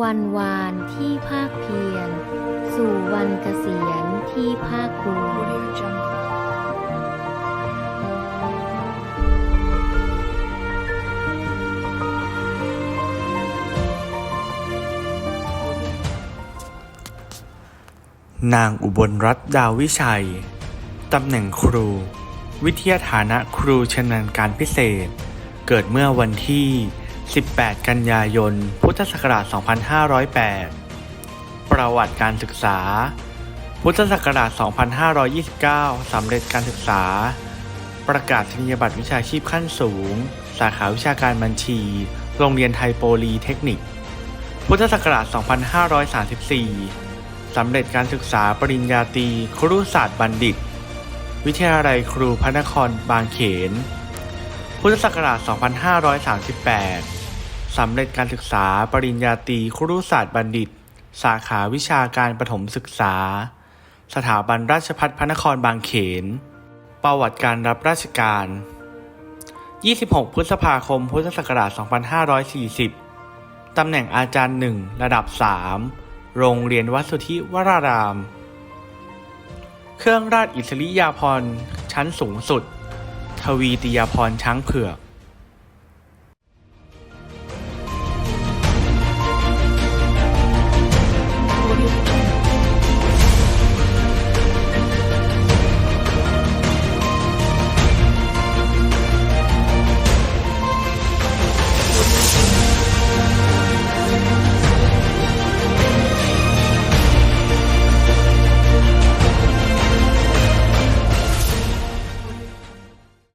วันวานที่ภาคเพียร สู่วันเกษียณที่ภาคภูมินางอุบลรัตน์ดาววิชัย ตำแหน่งครู วิทยาฐานะครูชำนาญการพิเศษ เกิดเมื่อวันที่ 18 กันยายน พุทธศักราช 2508 ประวัติการศึกษา พุทธศักราช 2529 สำเร็จการศึกษา ประกาศนียบัตรวิชาชีพขั้นสูง สาขาวิชาการบัญชี โรงเรียนไทยโปลีเทคนิค พุทธศักราช 2534 สำเร็จการศึกษาปริญญาตรีครุศาสตร์บัณฑิต วิทยาลัยครูพระนครบางเขนพุทธศักราช 2538 สำเร็จการศึกษาปริญญาตรีครุศาสตร์บัณฑิต สาขาวิชาการประถมศึกษา สถาบันราชภัฏพระนครบางเขน ประวัติการรับราชการ 26 พฤษภาคม พุทธศักราช 2540 ตำแหน่งอาจารย์หนึ่งระดับ 3 โรงเรียนวัดสุทธิวราราม เครื่องราชอิสริยาภรณ์ชั้นสูงสุด ทวีติยาภรณ์ช้างเผือก